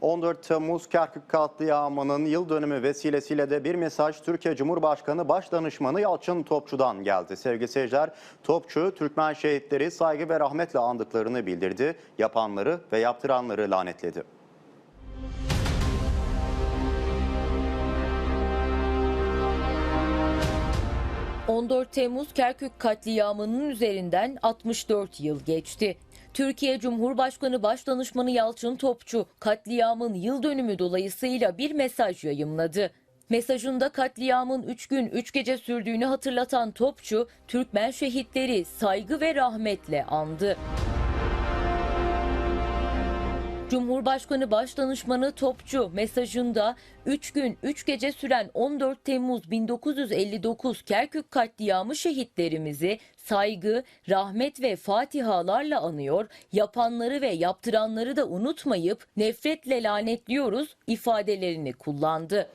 14 Temmuz Kerkük katliamının yıl dönümü vesilesiyle de bir mesaj Türkiye Cumhurbaşkanı Başdanışmanı Yalçın Topçu'dan geldi. Sevgili seyirciler, Topçu, Türkmen şehitleri saygı ve rahmetle andıklarını bildirdi. Yapanları ve yaptıranları lanetledi. Hı. 14 Temmuz Kerkük katliamının üzerinden 64 yıl geçti. Türkiye Cumhurbaşkanı Başdanışmanı Yalçın Topçu katliamın yıl dönümü dolayısıyla bir mesaj yayımladı. Mesajında katliamın 3 gün 3 gece sürdüğünü hatırlatan Topçu, Türkmen şehitleri saygı ve rahmetle andı. Cumhurbaşkanı Başdanışmanı Topçu mesajında 3 gün 3 gece süren 14 Temmuz 1959 Kerkük katliamı şehitlerimizi saygı, rahmet ve fatihalarla anıyor, yapanları ve yaptıranları da unutmayıp nefretle lanetliyoruz ifadelerini kullandı.